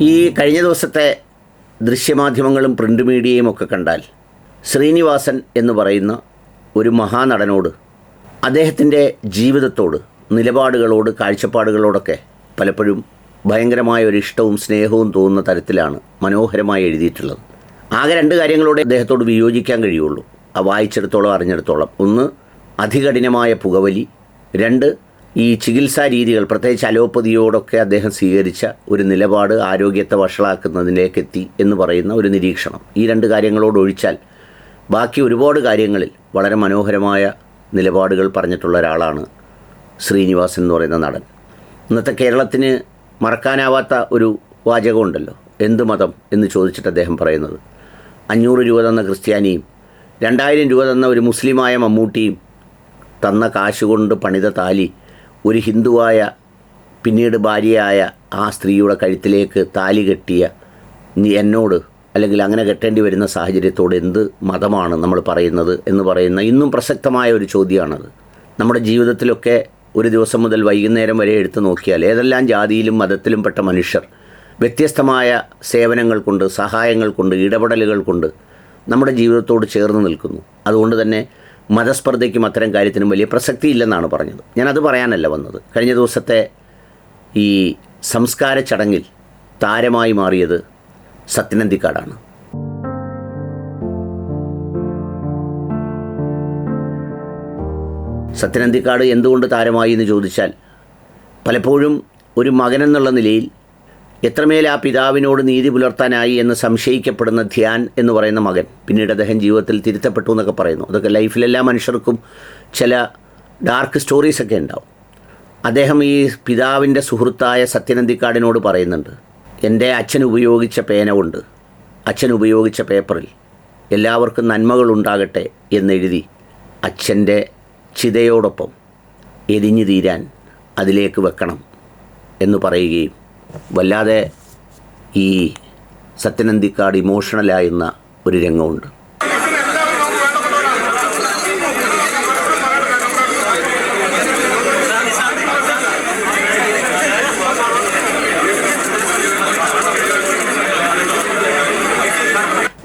ഈ കഴിഞ്ഞ ദിവസത്തെ ദൃശ്യമാധ്യമങ്ങളും പ്രിന്റ് മീഡിയയും ഒക്കെ കണ്ടാൽ ശ്രീനിവാസൻ എന്ന് പറയുന്ന ഒരു മഹാനടനോട് അദ്ദേഹത്തിന്റെ ജീവിതത്തോട് നിലപാടുകളോട് കാഴ്ചപ്പാടുകളോടൊക്കെ പലപ്പോഴും ഭയങ്കരമായ ഒരു ഇഷ്ടവും സ്നേഹവും തോന്നുന്ന തരത്തിലാണ് മനോഹരമായി എഴുതിയിട്ടുള്ളത്. ആകെ രണ്ട് കാര്യങ്ങളോടെ അദ്ദേഹത്തോട് വിയോജിക്കാൻ കഴിയുള്ളൂ. ആ വായിച്ചെടുത്തോളം അറിഞ്ഞെടുത്തോളം. ഒന്ന് അതികഠിനമായ പുകവലി. രണ്ട് ഈ ചികിത്സാ രീതികൾ പ്രത്യേകിച്ച് അലോപ്പതിയോടൊക്കെ അദ്ദേഹം സ്വീകരിച്ച ഒരു നിലപാട് ആരോഗ്യത്തെ വഷളാക്കുന്നതിലേക്കെത്തി എന്ന് പറയുന്ന ഒരു നിരീക്ഷണം. ഈ രണ്ട് കാര്യങ്ങളോട് ഒഴിച്ചാൽ ബാക്കി ഒരുപാട് കാര്യങ്ങളിൽ വളരെ മനോഹരമായ നിലപാടുകൾ പറഞ്ഞിട്ടുള്ള ഒരാളാണ് ശ്രീനിവാസൻ എന്ന് പറയുന്ന നടൻ. ഇന്നത്തെ കേരളത്തിന് മറക്കാനാവാത്ത ഒരു വാചകമുണ്ടല്ലോ എന്ത് മതം? എന്ന് ചോദിച്ചിട്ട് അദ്ദേഹം പറയുന്നത്. അഞ്ഞൂറ് രൂപ തന്ന ക്രിസ്ത്യാനിയും രണ്ടായിരം രൂപ തന്ന ഒരു മുസ്ലിമായ മമ്മൂട്ടിയും തന്ന കാശുകൊണ്ട് പണിത താലി ഒരു ഹിന്ദുവായ പിന്നീട് ഭാര്യയായ ആ സ്ത്രീയുടെ കഴുത്തിലേക്ക് താലി കെട്ടിയ എന്നോട് അല്ലെങ്കിൽ അങ്ങനെ കെട്ടേണ്ടി വരുന്ന സാഹചര്യത്തോട് എന്ത് മതമാണ് നമ്മൾ പറയുന്നത് എന്ന് പറയുന്ന ഇന്നും പ്രസക്തമായ ഒരു ചോദ്യമാണത്. നമ്മുടെ ജീവിതത്തിലൊക്കെ ഒരു ദിവസം മുതൽ വൈകുന്നേരം വരെ എടുത്തു നോക്കിയാൽ ഏതെല്ലാം ജാതിയിലും മതത്തിലും പെട്ട മനുഷ്യർ വ്യത്യസ്തമായ സേവനങ്ങൾ കൊണ്ട് സഹായങ്ങൾ കൊണ്ട് ഇടപെടലുകൾ കൊണ്ട് നമ്മുടെ ജീവിതത്തോട് ചേർന്ന് നിൽക്കുന്നു. അതുകൊണ്ട് തന്നെ മതസ്പർദ്ധയ്ക്കും അത്തരം കാര്യത്തിനും വലിയ പ്രസക്തിയില്ലെന്നാണ് പറഞ്ഞത്. ഞാനത് പറയാനല്ല വന്നത്. കഴിഞ്ഞ ദിവസത്തെ ഈ സംസ്കാര ചടങ്ങിൽ താരമായി മാറിയത് സത്യനന്ദിക്കാടാണ്. സത്യനന്ദിക്കാട് എന്തുകൊണ്ട് താരമായി എന്ന് ചോദിച്ചാൽ പലപ്പോഴും ഒരു മകനെന്നുള്ള നിലയിൽ എത്രമേൽ ആ പിതാവിനോട് നീതി പുലർത്താനായി എന്ന് സംശയിക്കപ്പെടുന്ന ധ്യാൻ എന്ന് പറയുന്ന മകൻ. പിന്നീട് അദ്ദേഹം ജീവിതത്തിൽ തിരുത്തപ്പെട്ടു എന്നൊക്കെ പറയുന്നു. അതൊക്കെ ലൈഫിലെല്ലാ മനുഷ്യർക്കും ചില ഡാർക്ക് സ്റ്റോറീസൊക്കെ ഉണ്ടാവും. അദ്ദേഹം ഈ പിതാവിന്റെ സുഹൃത്തായ സത്യനന്ദിക്കാടിനോട് പറയുന്നുണ്ട് എന്റെ അച്ഛൻ ഉപയോഗിച്ച പേന കൊണ്ട് അച്ഛൻ ഉപയോഗിച്ച പേപ്പറിൽ എല്ലാവർക്കും നന്മകൾ ഉണ്ടാകട്ടെ എന്നെഴുതി അച്ഛന്റെ ചിതയോടൊപ്പം എരിഞ്ഞു തീരാൻ അതിലേക്ക് വെക്കണം എന്ന് പറയുകയും വല്ലാതെ ഈ സത്യനന്ദിക്കാട് ഇമോഷണലായുന്ന ഒരു രംഗമുണ്ട്.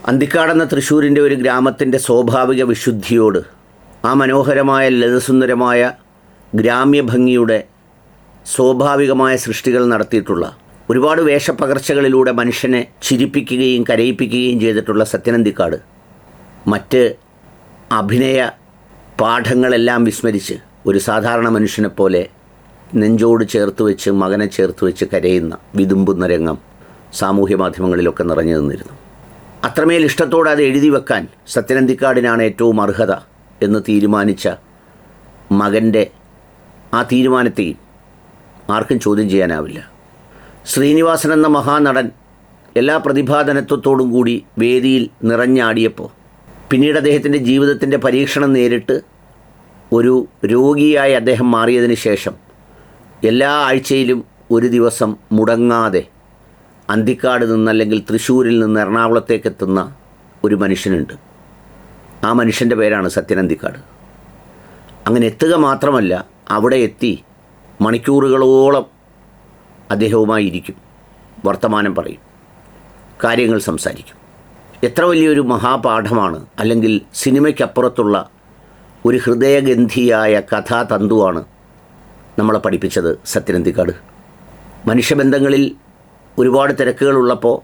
അന്തിക്കാടെന്ന തൃശ്ശൂരിന്റെ ഒരു ഗ്രാമത്തിന്റെ സ്വാഭാവിക വിശുദ്ധിയോട് ആ മനോഹരമായ ലളിതസുന്ദരമായ ഗ്രാമ്യഭംഗിയുടെ സ്വാഭാവികമായ സൃഷ്ടികൾ നടത്തിയിട്ടുള്ള ഒരുപാട് വേഷപ്പകർച്ചകളിലൂടെ മനുഷ്യനെ ചിരിപ്പിക്കുകയും കരയിപ്പിക്കുകയും ചെയ്തിട്ടുള്ള സത്യനന്ദിക്കാട് മറ്റ് അഭിനയ പാഠങ്ങളെല്ലാം വിസ്മരിച്ച് ഒരു സാധാരണ മനുഷ്യനെ പോലെ നെഞ്ചോട് ചേർത്ത് വെച്ച് മകനെ ചേർത്ത് വെച്ച് കരയുന്ന വിതുമ്പുന്ന രംഗം സാമൂഹ്യ മാധ്യമങ്ങളിലൊക്കെ നിറഞ്ഞു നിന്നിരുന്നു. അത്രമേൽ ഇഷ്ടത്തോടെ അത് എഴുതി വെക്കാൻ സത്യനന്ദിക്കാടിനാണ് ഏറ്റവും അർഹത എന്ന് തീരുമാനിച്ച മകന്റെ ആ തീരുമാനത്തെയും ആർക്കും ചോദ്യം ചെയ്യാനാവില്ല. ശ്രീനിവാസൻ എന്ന മഹാനടൻ എല്ലാ പ്രതിഭാധനത്വത്തോടും കൂടി വേദിയിൽ നിറഞ്ഞാടിയപ്പോൾ പിന്നീട് അദ്ദേഹത്തിന്റെ ജീവിതത്തിന്റെ പരീക്ഷണം നേരിട്ട് ഒരു രോഗിയായി അദ്ദേഹം മാറിയതിന് ശേഷം എല്ലാ ആഴ്ചയിലും ഒരു ദിവസം മുടങ്ങാതെ അന്തിക്കാട് നിന്ന് അല്ലെങ്കിൽ തൃശ്ശൂരിൽ നിന്ന് എറണാകുളത്തേക്ക് എത്തുന്ന ഒരു മനുഷ്യനുണ്ട്. ആ മനുഷ്യന്റെ പേരാണ് സത്യനന്തിക്കാട് അങ്ങനെ എത്തുക മാത്രമല്ല അവിടെ എത്തി മണിക്കൂറുകളോളം അദ്ദേഹവുമായി ഇരിക്കും വർത്തമാനം പറയും. കാര്യങ്ങൾ സംസാരിക്കും. എത്ര വലിയൊരു മഹാപാഠമാണ് അല്ലെങ്കിൽ സിനിമയ്ക്കപ്പുറത്തുള്ള ഒരു ഹൃദയഗന്ധിയായ കഥാതന്തുവാണ് നമ്മളെ പഠിപ്പിച്ചത് സത്യനന്തിക്കാട്. മനുഷ്യബന്ധങ്ങളിൽ ഒരുപാട് തിരക്കുകളുള്ളപ്പോൾ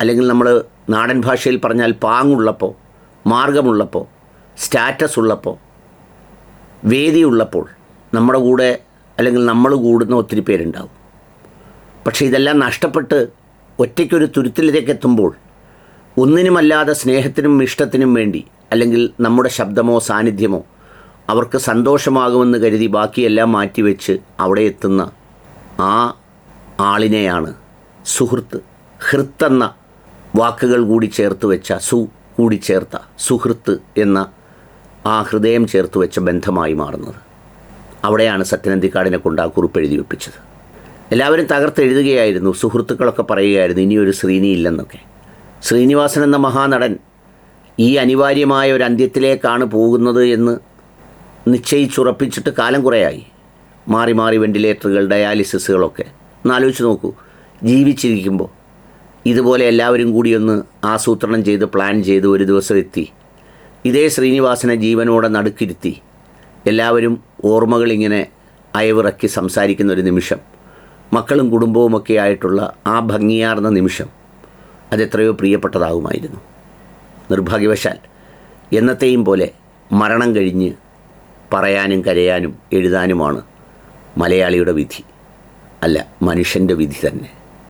അല്ലെങ്കിൽ നമ്മൾ നാടൻ ഭാഷയിൽ പറഞ്ഞാൽ പാങ്ങുള്ളപ്പോൾ മാർഗമുള്ളപ്പോൾ സ്റ്റാറ്റസ് ഉള്ളപ്പോൾ വേദിയുള്ളപ്പോൾ നമ്മുടെ കൂടെ അല്ലെങ്കിൽ നമ്മൾ കൂടുന്ന ഒത്തിരി പേരുണ്ടാവും. പക്ഷേ ഇതെല്ലാം നഷ്ടപ്പെട്ട് ഒറ്റയ്ക്കൊരു തുരുത്തിലേക്ക് എത്തുമ്പോൾ ഒന്നിനുമല്ലാതെ സ്നേഹത്തിനും ഇഷ്ടത്തിനും വേണ്ടി അല്ലെങ്കിൽ നമ്മുടെ ശബ്ദമോ സാന്നിധ്യമോ അവർക്ക് സന്തോഷമാകുമെന്ന് കരുതി ബാക്കിയെല്ലാം മാറ്റിവെച്ച് അവിടെ എത്തുന്ന ആ ആളിനെയാണ് സുഹൃത്ത്. ഹൃത്തെന്ന വാക്കുകൾ കൂടി ചേർത്ത് വെച്ച സു കൂടി ചേർത്ത സുഹൃത്ത് എന്ന ആ ഹൃദയം ചേർത്ത് വെച്ച ബന്ധമായി മാറുന്നത്. അവിടെയാണ് സത്യനന്ദിക്കാടിനെ കൊണ്ട് ആ കുറിപ്പ് എഴുതി വെപ്പിച്ചത്. എല്ലാവരും തകർത്ത് എഴുതുകയായിരുന്നു സുഹൃത്തുക്കളൊക്കെ പറയുകയായിരുന്നു ഇനിയൊരു ശ്രീനി ഇല്ലെന്നൊക്കെ. ശ്രീനിവാസൻ എന്ന മഹാനടൻ ഈ അനിവാര്യമായ ഒരു അന്ത്യത്തിലേക്കാണ് പോകുന്നത് എന്ന് നിശ്ചയിച്ചുറപ്പിച്ചിട്ട് കാലം കുറേയായി. മാറി മാറി വെന്റിലേറ്ററുകൾ ഡയാലിസിസുകളൊക്കെ. ഒന്നാലോചിച്ച് നോക്കൂ ജീവിച്ചിരിക്കുമ്പോൾ ഇതുപോലെ എല്ലാവരും കൂടി ഒന്ന് ആസൂത്രണം ചെയ്ത് പ്ലാൻ ചെയ്ത് ഒരു ദിവസം എത്തി ഇതേ ശ്രീനിവാസനെ ജീവനോടെ നടുക്കിരുത്തി. എല്ലാവരും ഓർമ്മകളിങ്ങനെ അയവിറക്കി സംസാരിക്കുന്ന ഒരു നിമിഷം. മക്കളും കുടുംബവുമൊക്കെ ആയിട്ടുള്ള ആ ഭംഗിയാർന്ന നിമിഷം അതെത്രയോ പ്രിയപ്പെട്ടതാകുമായിരുന്നു. നിർഭാഗ്യവശാൽ എന്നത്തെയും പോലെ മരണം കഴിഞ്ഞ് പറയാനും കരയാനും എഴുതാനുമാണ് മലയാളിയുടെ വിധി. അല്ല മനുഷ്യന്റെ വിധി തന്നെ.